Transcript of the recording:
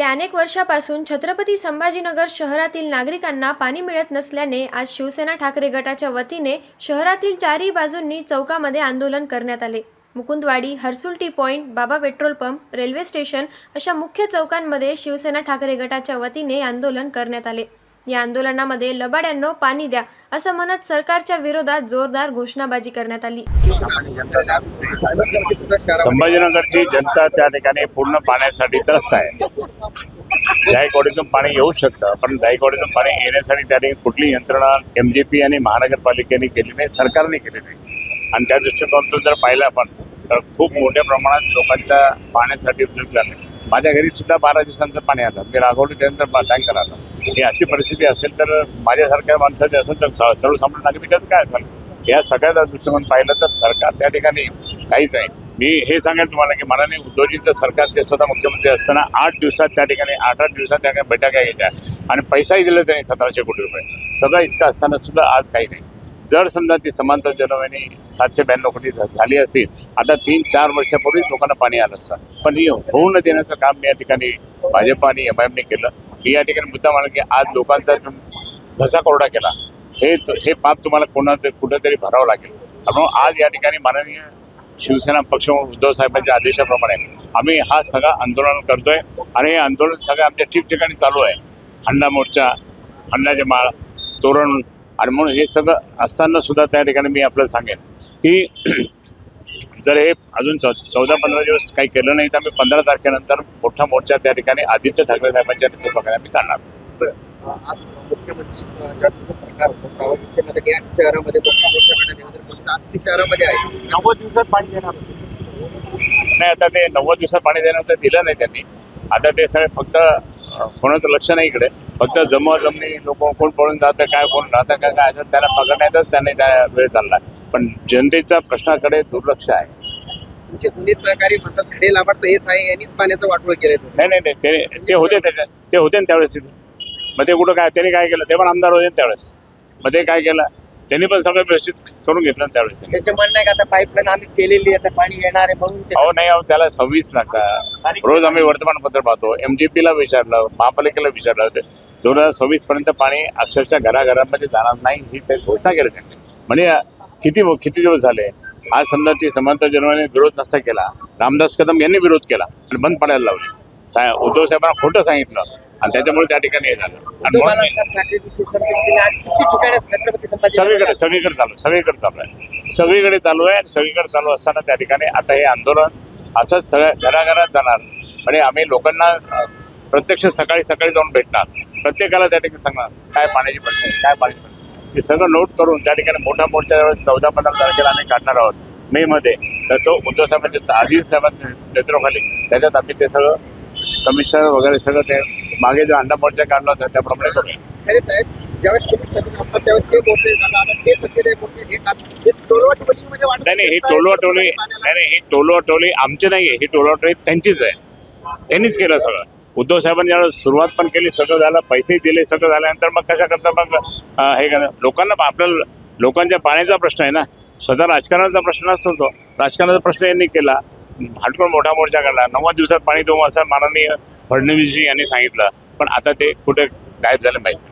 गेल्या अनेक वर्षापासून छत्रपती संभाजीनगर शहरातील नागरिकांना पाणी मिळत नसल्याने आज शिवसेना ठाकरे गटाच्या वतीने शहरातील चारही बाजूंनी चौकामध्ये आंदोलन करण्यात आले. Mukundwadi Harsul T Baba petrol pump railway station अशा मुख्य चौकांमध्ये शिवसेना ठाकरे गटाच्या वतीने आंदोलन करण्यात आले. या आंदोलनामध्ये लबाड्यांनो पाणी द्या असं म्हणत सरकारच्या विरोधात जोरदार घोषणाबाजी करण्यात आली. संभाजीनगरची जनता त्या ठिकाणी पूर्ण पाण्यासाठी त्रस्त आहे. जायकवाडीतून पाणी येऊ शकतं पण जायकवाडीतून पाणी येण्यासाठी त्या ठिकाणी कुठली यंत्रणा एम जी पी आणि महानगरपालिकेने केली नाही सरकारने केली नाही. आणि त्या दृष्टिकोनातून जर पाहिलं आपण तर खूप मोठ्या प्रमाणात लोकांच्या पाण्यासाठी उपयोग झाले. माझ्या घरी सुद्धा बारा दिवसांचं पाणी आलं. मी रागवलं त्यानंतर टँकर आलं. ही अशी परिस्थिती असेल तर माझ्यासारख्या माणसाची असेल तर स- सर्वसामान्य नागरिकांचं काय असेल? या सगळ्या दृष्टिकोन पाहिलं तर सरकार त्या ठिकाणी काहीच आहे मी हे सांगेन तुम्हाला की माननीय उद्योजित सरकार ते स्वतः मुख्यमंत्री असताना आठ दिवसात त्या ठिकाणी आठ आठ दिवसात त्या ठिकाणी बैठका घ्यायच्या आणि पैसाही दिला त्यांनी सतराशे कोटी रुपये. सगळं इतकं असताना सुद्धा आज काही नाही. जर समजा ती समांतर जलवाहिनी सातशे ब्याण्णव कोटी झाली असेल आता तीन चार वर्षापूर्वीच लोकांना पाणी आलं असतं. पण हे होऊ न देण्याचं काम मी या ठिकाणी भाजप आणि एम आय एमने केलं. मी या ठिकाणी मुद्दा म्हणा की आज लोकांचा घसा कोरडा केला हे हे पाप तुम्हाला कोणाचं कुठेतरी भरावं लागेल. म्हणून आज या ठिकाणी माननीय शिवसेना पक्ष उद्धव साहेबांच्या आदेशाप्रमाणे आम्ही हा सगळा आंदोलन करतोय आणि हे आंदोलन सगळं आमच्या ठिकठिकाणी चालू आहे. हंडा मोर्चा हंडाचे माळ तोरण आणि म्हणून हे सगळं असताना सुद्धा त्या ठिकाणी मी आपल्याला सांगेन की जर हे अजून चौ चौदा पंधरा दिवस काही केलं नाही तर आम्ही पंधरा तारखेनंतर मोठा मोर्चा त्या ठिकाणी आदित्य ठाकरे साहेबांच्या नेतृत्वाखाली आम्ही काढणार आज मुख्यमंत्री सरकार शहरामध्ये शहरामध्ये आहे. नव्वद दिवसात पाणी देणार नाही आता ते नव्वद दिवसात पाणी देणार तर दिलं नाही त्यांनी. आता ते सगळे फक्त कोणाचं लक्ष नाही इकडे. फक्त जमवा जमणी लोक कोण पळून जातं काय कोण राहतं काय काय असं त्यांना पकडण्यातच त्यांनी त्या वेळ चालला. पण जनतेच्या प्रश्नाकडे दुर्लक्ष आहे. तुमचे जुने सहकारी म्हणतात खडे लाभार्थ हेच आहे यांनीच पाण्याचं वाटोळ केलं नाही नाही नाही ते ते होते त्याच्यात ते होते ना त्यावेळेस तिथे. मग ते कुठं काय त्यांनी काय केलं? ते पण आमदार होते ना त्यावेळेस. मग ते काय केलं? त्यांनी पण सगळं व्यवस्थित करून घेतलं ना त्यावेळेस त्यांनी. त्याचं म्हणणं आहे का आता पाईपलाईन आम्ही केलेली आहे आता पाणी येणार आहे म्हणून ते- अहो नाही अहो त्याला सव्वीस नका रोज आम्ही वर्तमानपत्र पाहतो. पीला विचारलं महापालिकेला विचारलं होतं दोन हजार सव्वीस पर्यंत पाणी अक्षरशः घराघरांमध्ये जाणार नाही ही ते घोषणा केली त्यांनी. म्हणजे किती किती दिवस झाले? आज समजा ती समांतर जनवाने विरोध नसता केला. रामदास कदम यांनी विरोध केला आणि बंद पडायला लावली. सा उद्धव साहेबांना खोटं सांगितलं. आणि त्याच्यामुळे त्या ठिकाणी हे झालं. आणि म्हणून किती ठिकाणी छत्रपती संभाजी सगळीकडे सगळीकडे चालू आहे, सगळीकडे चालू आहे. सगळीकडे चालू आहे आणि सगळीकडे चालू असताना त्या ठिकाणी आता हे आंदोलन असंच सगळ्या घराघरात जाणार. म्हणजे आम्ही लोकांना अ, प्रत्यक्ष सकाळी सकाळी जाऊन भेटणार. प्रत्येकाला त्या ठिकाणी सांगणार काय पाण्याची परिस्थिती काय पाण्याची परिस्थिती हे सगळं नोट करून त्या ठिकाणी मोठ्या मोठ्या चौदा पंधरा तारखेला आम्ही काढणार आहोत. मे मध्ये. तर तो उद्धव साहेबांच्या आदिल साहेबांच्या नेतृत्वाखाली त्याच्यात आम्ही ते सगळं कमिशनर वगैरे सगळं ते मागे जो अंडा मोर्चा काढला होता त्याप्रमाणे साहेब ज्यावेळेस सत्तेत असतात त्यावेळेस ते मोर्चे वाटत नाही नाही ही टोलवाटोली नाही नाही ही टोलवाटोली आमची नाही आहे ही टोलवाटोली त्यांचीच आहे. त्यांनीच केलं सगळं. उद्धव साहेबांनी ज्यावेळेस सुरुवात पण केली सगळं झालं पैसे दिले सगळं झाल्यानंतर मग कशा करता मग हे करा लोकांना आपल्याला लोकांच्या पाण्याचा प्रश्न आहे ना. स्वतः राजकारणाचा प्रश्न नसतो तो. राजकारणाचा प्रश्न यांनी केला. हटकून मोठा मोर्चा काढला. नव्वद दिवसात पाणी देऊ असं माननीय फडणवीसजी यांनी सांगितलं. पण आता ते कुठे गायब झालं पाहिजे